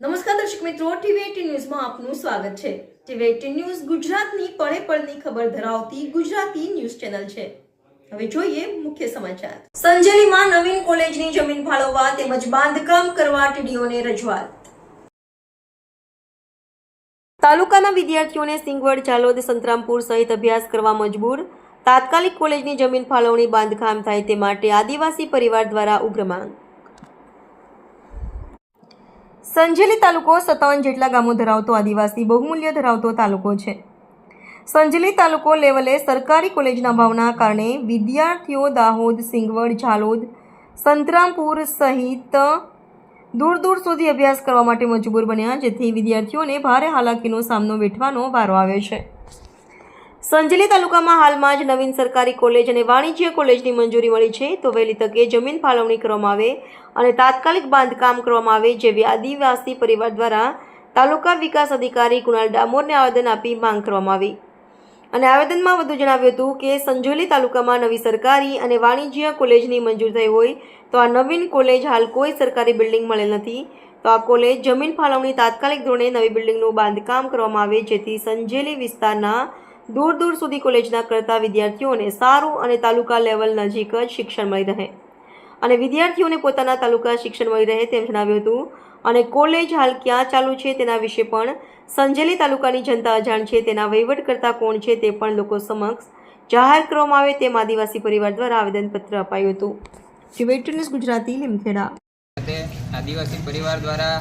નમસ્કાર દર્શક મિત્રો, ટીવી એટીન ન્યૂઝમાં આપનું સ્વાગત છે. ટીવી એટીન ન્યૂઝ ગુજરાતની પળે પળની ખબર ધરાવતી ગુજરાતી ન્યૂઝ ચેનલ છે. હવે જોઈએ મુખ્ય સમાચાર. સંજેલીમાં નવીન કોલેજની જમીન ફાળવવા તેમજ બાંધકામ કરવા ટીડીઓને રજૂઆત. તાલુકાના વિદ્યાર્થીઓને સિંગવડ, ચાલોદ, સંતરામપુર સહિત અભ્યાસ કરવા મજબૂર. તાત્કાલિક કોલેજની જમીન ફાળવણી બાંધકામ થાય તે માટે આદિવાસી પરિવાર દ્વારા ઉગ્ર માંગ. સંજેલી તાલુકો સત્તાવન જેટલા ગામો ધરાવતો આદિવાસી બહુમૂલ્ય ધરાવતો તાલુકો છે. સંજેલી તાલુકો લેવલે સરકારી કોલેજના ભાવના કારણે વિદ્યાર્થીઓ દાહોદ, સિંગવડ, ઝાલોદ, સંતરામપુર સહિત દૂર દૂર સુધી અભ્યાસ કરવા માટે મજબૂર બન્યા, જેથી વિદ્યાર્થીઓને ભારે હાલાકીનો સામનો વેઠવાનો વારો આવ્યો છે. સંજેલી તાલુકામાં હાલમાં જ નવીન સરકારી કોલેજ અને વાણિજ્ય કોલેજની મંજૂરી મળી છે તો વહેલી તકે જમીન ફાળવણી કરવામાં આવે અને તાત્કાલિક બાંધકામ કરવામાં આવે જેવી આદિવાસી પરિવાર દ્વારા તાલુકા વિકાસ અધિકારી કુણાલ ડામોરને આવેદન આપી માંગ કરવામાં આવી. અને આવેદનમાં વધુ જણાવ્યું હતું કે સંજોલી તાલુકામાં નવી સરકારી અને વાણિજ્ય કોલેજની મંજૂર થઈ હોય તો આ નવીન કોલેજ હાલ કોઈ સરકારી બિલ્ડિંગ મળેલ નથી. તો આ કોલેજ જમીન ફાળવણી તાત્કાલિક ધોરણે નવી બિલ્ડિંગનું બાંધકામ કરવામાં આવે જેથી સંજેલી વિસ્તારના દૂર દૂર સુધી કોલેજના કરતા વિદ્યાર્થીઓને સારું અને તાલુકા લેવલ નજીક જ શિક્ષણ મળી રહે. અને વિદ્યાર્થીઓને પોતાના તાલુકા શિક્ષણ મળી રહે તેમ જણાવ્યું હતું. અને કોલેજ હાલ ક્યાં ચાલુ છે તેના વિશે પણ સંજેલી તાલુકાની જનતા અજાણ છે તેના વહીવટ કરતા કોણ છે તે પણ લોકો સમક્ષ જાહેર કરવામાં આવે તેમ આદિવાસી પરિવાર દ્વારા આવેદનપત્ર અપાયું હતું. ગુજરાતી લીમખેડા. આદિવાસી પરિવાર દ્વારા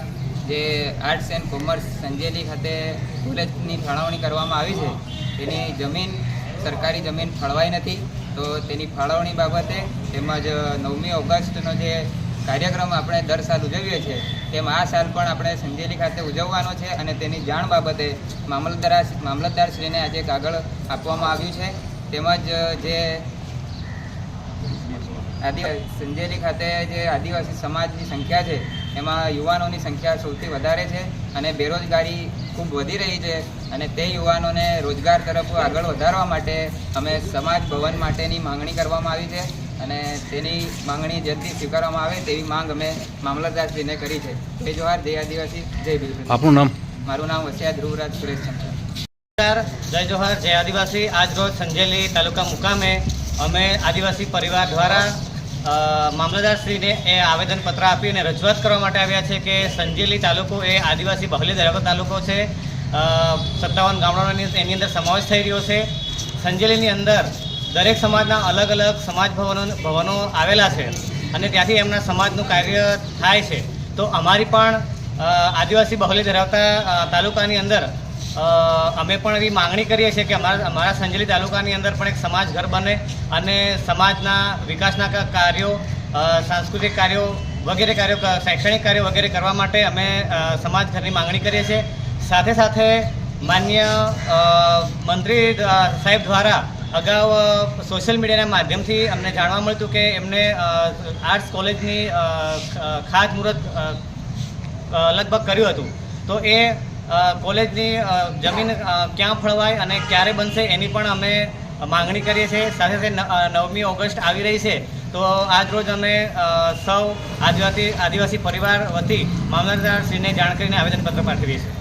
જે આર્ટ્સ એન્ડ કોમર્સ સંજેલી ખાતે કોલેજની ફાળવણી કરવામાં આવી છે, તેની જમીન, સરકારી જમીન ફાળવાઈ નથી, તો તેની ફાળવણી બાબતે તેમજ નવમી ઓગસ્ટનો જે કાર્યક્રમ આપણે દર સાલ ઉજવીએ છીએ, તેમ આ સાલ પણ આપણે સંજેલી ખાતે ઉજવવાનો છે અને તેની જાણ બાબતે મામલતદાર મામલતદારશ્રીને આજે કાગળ આપવામાં આવ્યું છે. તેમજ જે આદિ સંજેલી ખાતે જે આદિવાસી સમાજની સંખ્યા છે એમાં યુવાનોની સંખ્યા સૌથી વધારે છે અને બેરોજગારી ખૂબ વધી રહી છે અને તે યુવાનોને રોજગાર તરફ આગળ વધારવા માટે અમે સમાજ ભવન માટેની માંગણી કરવામાં આવી છે અને તેની માંગણી જલ્દી સ્વીકારવામાં આવે તેવી માંગ અમે મામલતદારશ્રીને કરી છે. જય જોહાર જય આદિવાસી જય બિલકુલ આપણું નામ? મારું નામ વસિયા ધ્રુવરાજ સુરેશચંદ્ર જય જોહાર જય આદિવાસી. આજ રોજ સંજેલી તાલુકા મુકામે અમે આદિવાસી પરિવાર દ્વારા મામલતદારશ્રીને એ આવેદનપત્ર આપી અને રજૂઆત કરવા માટે આવ્યા છે કે સંજેલી તાલુકો એ આદિવાસી બહલી ધરાવતો તાલુકો છે. સત્તાવન ગામડાઓની એની અંદર સમાવેશ થઈ રહ્યો છે. સંજેલીની અંદર દરેક સમાજના અલગ અલગ સમાજ ભવનો ભવનો આવેલા છે અને ત્યાંથી એમના સમાજનું કાર્ય થાય છે. તો અમારી પણ આદિવાસી બહુલી ધરાવતા તાલુકાની અંદર અમે પણ એવી માંગણી કરીએ છીએ કે અમારા અમારા સંજેલી તાલુકાની અંદર પણ એક સમાજ ઘર બને અને સમાજના વિકાસના કાર્યો સાંસ્કૃતિક કાર્યો વગેરે કાર્યો શૈક્ષણિક કાર્યો વગેરે કરવા માટે અમે સમાજ ઘરની માંગણી કરીએ છીએ. સાથે સાથે માન્ય મંત્રી સાહેબ દ્વારા અગાઉ સોશિયલ મીડિયાના માધ્યમથી અમને જાણવા મળ્યું હતું કે એમને આર્ટ્સ કોલેજની ખાતમુહૂર્ત લગભગ કર્યું હતું. તો એ કોલેજની જમીન ક્યાં ફળવાય અને ક્યારે બનશે એની પણ અમે માંગણી કરીએ છીએ. સાથે સાથે નવમી ઓગસ્ટ આવી રહી છે. તો આજ રોજ અમે સૌ આદિવાસી આદિવાસી પરિવાર વતી મામલતદારશ્રીને જાણ કરીને આવેદનપત્ર પાઠવીએ છીએ.